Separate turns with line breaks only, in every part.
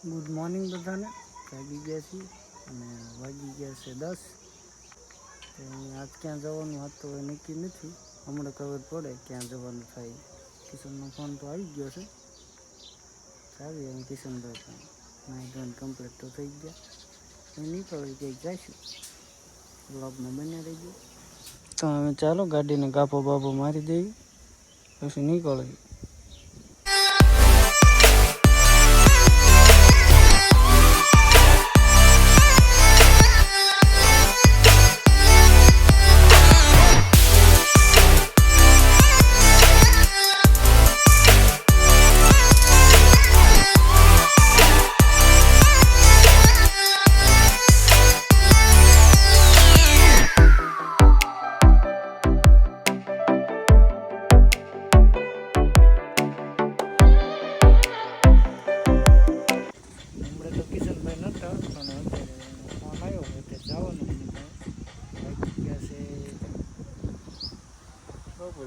Good morning બધાને. જાગી ગયા છીએ અને વાગી ગયા છે દસ. તો આજ ક્યાં જવાનું હતું એ નક્કી નથી. હમણાં ખબર પડે ક્યાં જવાનું થાય. કિશનનો ફોન તો આવી ગયો છે. ચાવી અને કિશનભાઈ પણ. નાઈ ધોઈને કમ્પ્લીટ તો થઈ ગયા. એ નીકળી કંઈક જઈશું. બ્લોગમાં બન્યા રહી ગયો તો હવે ચાલો ગાડીને કાપો બાપો મારી દેવી પછી નીકળી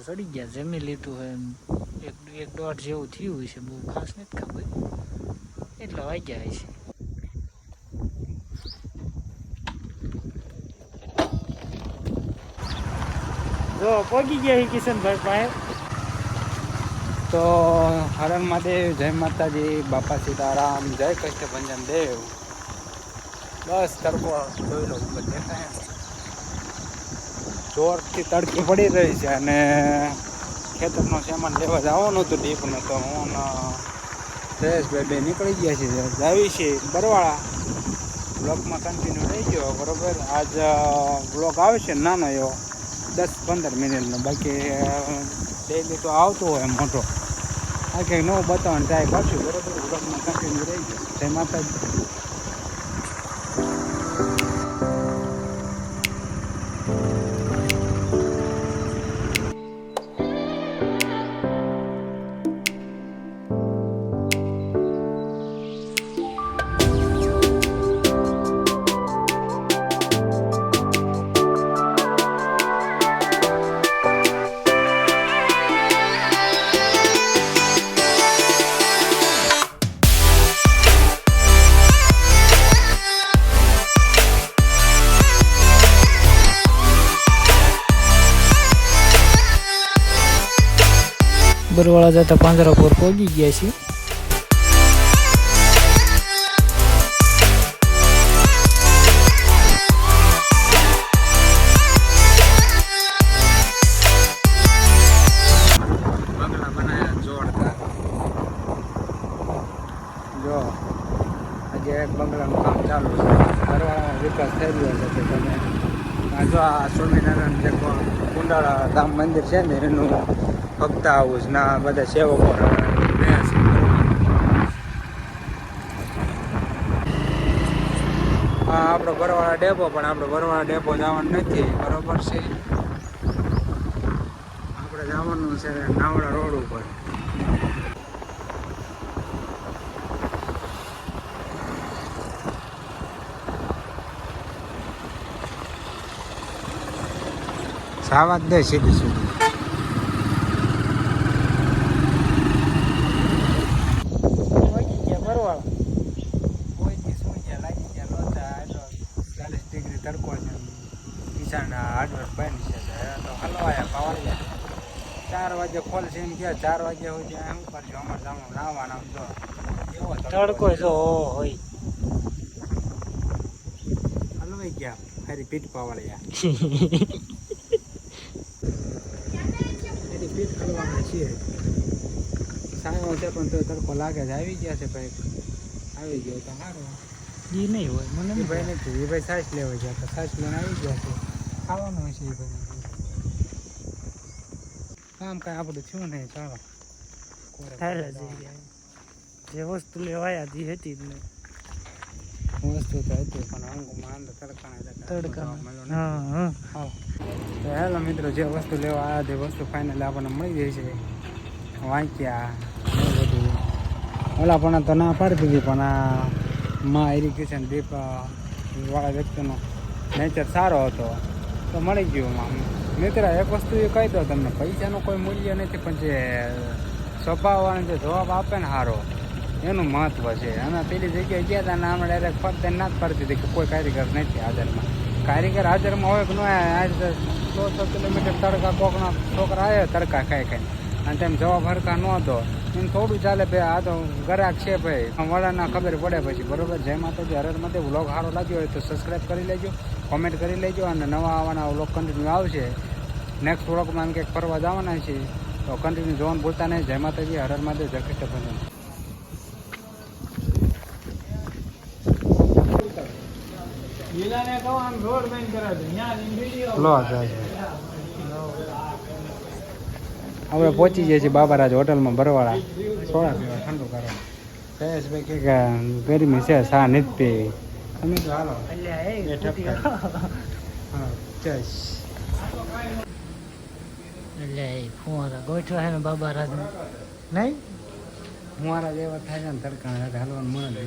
બપોર ચડી ગયા, જમી લીધું હોય એમ. એક એક દોઢ જેવું થયું હોય છે બહુ ખાસ નથી ખબર. એટલા વાગ્યા હશે. જો પહોંચી ગયા છે કિશનભાઈ પાસે. તો હરણ મહાદેવ, જય માતાજી, બાપા સીતારામ, જય કૃષ્ણ ભંજન દેવ. બસ, તડકો જોઈ લો, ઉપર દેખાય ને. જોરથી તડકી પડી રહી છે અને ખેતરનો સામાન લેવા જવાનું હતું ડીપનો તો હું જયેશભાઈ બે નીકળી ગયા છે જાવી છે બરવાળા. બ્લોકમાં કન્ટિન્યુ રહી ગયો, બરોબર? આજ બ્લોક આવશે નાનો એવો, દસ પંદર મિનિટનો. બાકી ડેલી તો આવતો હોય મોટો. આ કંઈક નવું બતાવવાનું ટ્રાય કરશું. બરોબર? બ્લોકમાં કન્ટિન્યુ રહી ગયો. તેમાં માતાજી. બરવાળા જતા પાંજરાપુર પહોંચી ગયા છીએ. જો, આજે એક બંગલાનું કામ ચાલુ છે. બરવાળામાં વિકાસ છે તમે જો આ સ્વામિનારાયણ જે કુંડાળા ધામ મંદિર છે ને, એનું ભક્ત હાઉસ ના, બધા સેવકો હા આપણો ભરવાળા ડેપો, પણ આપણો ભરવાળા ડેપો જવાનું નથી, બરોબર છે? આપણે જવાનું છે નાવડા રોડ ઉપર. સાવા જ દે સીધી સીધી પહોંચી ગયા બરવાળા પહોંચી શું ગયા લાગી ગયા લોચા આટલો ચાલીસ ડિગ્રી તડકો છે ઈશાના હાર્ડવેર બંધ છે તો હલવાયા પાવાળિયા ચાર વાગે ખોલશે એમ ગયા ચાર વાગ્યા સુધી આ શું કરજો અમારે જામો નાવાના જો એવો તડકો જો હોય. હલવાઈ ગયા. ફરી પીઠ પાવાળિયા પીઠ હલવાના છીએ. સાયો છે પણ તો તડકો લાગે છે. આવી ગયા છે ભાઈ. આવી ગયો તો સારું.
ઈ નહીં હોય મને
એ ભાઈ નથી એ ભાઈ સાસ લેવા ગયા હતા સાસ લઈને આવી ગયા છે. ખાવાનું હશે એ ભાઈ. કામ કાંઈ આપણું થયું નહીં ચાલો.
થાય જે વસ્તુ લેવાયા હતી હતી જ નહીં.
વસ્તુ તો હતી પણ તડકાના
તડકા હા હા.
હેલો મિત્રો જે વસ્તુ લેવા આવ્યા તે વસ્તુ ફાઇનલ આપણને મળી જાય છે. વાંચ્યા બધું. ઓલા પણ તો ના પાડતી દીધી પણ આ માં ઇરિગેશન ડીપ વાળા વ્યક્તિનો નેચર સારો હતો. તો મળી ગયું મિત્ર, એક વસ્તુ એ કહી દો તમને, પૈસાનું કોઈ મૂલ્ય નથી, પણ જે સ્વભાવ જે જવાબ આપે ને સારો એનું મહત્વ છે. અમે પેલી જગ્યાએ ગયા હતા અને અમે ડાયરેક્ટ ફરતે ના જ પડતી હતી કે કોઈ કારીગર નથી હાજરમાં. કારીગર હાજરમાં હોય કે ન હોય સો સો કિલોમીટર તડકા કોકના છોકરા આવ્યા તડકા ખાઈ ખાઈ અને તેમ જવાબ હરકા ન હતો એમ થોડું ચાલે ભાઈ આ તો ગરાક છે ભાઈ. વડાના ખબર પડે પછી બરોબર? જય માતાજી હરર માટે વ્લોગ સારો લાગ્યો હોય તો સબસ્ક્રાઈબ કરી લેજો કોમેન્ટ કરી લેજો અને નવા આવવાના વ્લોગ કન્ટિન્યુ આવશે. નેક્સ્ટ વ્લોગમાં એમ કંઈક ફરવા જવાના છે તો કન્ટિન્યુ જોવાનું ભૂલતા નહીં. જય માતાજી હરર જય કૃષ્ણ ભજન. લો હવે પહોંચી જઈએ છીએ બાબા બાબારાજ હોટલમાં બરવાળા સોડા પીવા ઠંડુ કરવા. જયેશભાઈ કે કે ગરમી છે સા નથી પીવી તમે તો હાલો.
એટલે ફુવારા ગોઠવા હે ને બાબા રાજ નહીં?
ફુવારા જેવા થાય છે ને તડકા હાલવાનું મન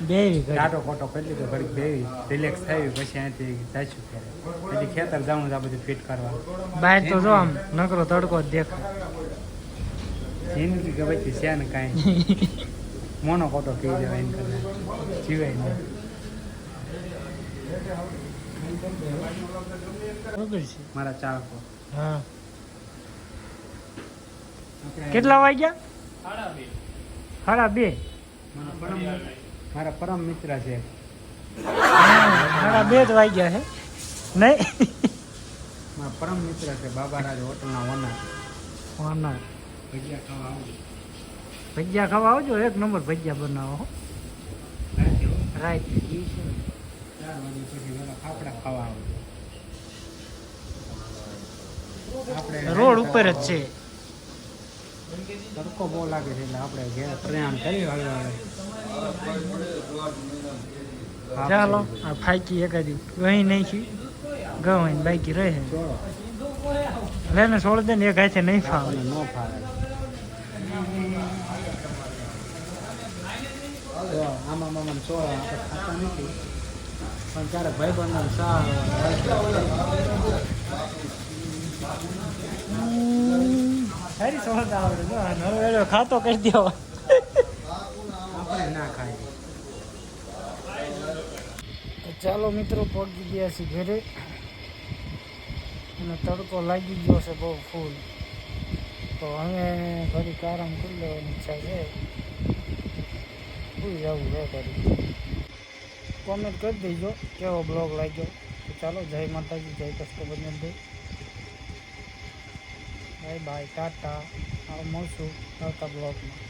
જ દીધા તમને કાંઈ નહીં.
બે
ટાટો ખોટો કરી લીધો ઘડીક બેવી. રિલેક્સ થઈ પછી અહીંથી જાશું કરે પછી ખેતર જવું છે આ બધું ફિટ કરવા
બહાર તો જો આમ નકરો તડકો જ દેખાય.
જિંદગી કે પછી છે ને કાંઈ મોનો ખોટો કહી દેવાય એમ કરે જીવાય નહીં. મારા ચાલકો.
હા. કેટલા વાગ્યા? સાડા બે.
મારા પરમ મારા પરમ મિત્ર છે.
મારા બે જ વાગ્યા છે. નહીં.
મારા પરમ મિત્ર છે બાબા રાજ હોટલના ઓનર
ઓનર
ભજીયા ખાવા આવજો.
ભજીયા ખાવા આવજો એક નંબર ભજીયા બનાવો. રાઈટ ઈ છે
ચાર વાગે પછી વેલા ફાફડા ખાવા આવજો. આપણે
રોડ ઉપર જ છે.
તડકો બહુ લાગે છે એટલે આપણે ઘેર પ્રયાણ કરી હળવે.
ચાલો. આ ફાકી એકાદી ગઈ નહીં છી ગવાઈ બાકી રહે.
લે
ને છોડ દે ને એક હાથે નહીં ફાવે.
ન ફાવે. જો આમાં મામા ખાતા નથી. પણ ક્યારેક ભાઈબંધો સાર
સારી છોડ આવડે. નવો એલો ખાતો કરી દો
આપણે ના ખાઈએ
તો ચાલો મિત્રો પહોંચી ગયા છે ઘરે. અને તડકો લાગી ગયો છે બહુ ફૂલ. તો હવે ઘડીક આરામ કરી લેવાની ઈચ્છા છે. ભૂલી જવું છે ઘડી કોમેન્ટ કરી દેજો, કેવો બ્લોગ લાગ્યો. તો ચાલો, જય માતાજી, જય કષ્ટભંજન બાય બાય, ટાટા. આવ મળશું આવતા બ્લોગમાં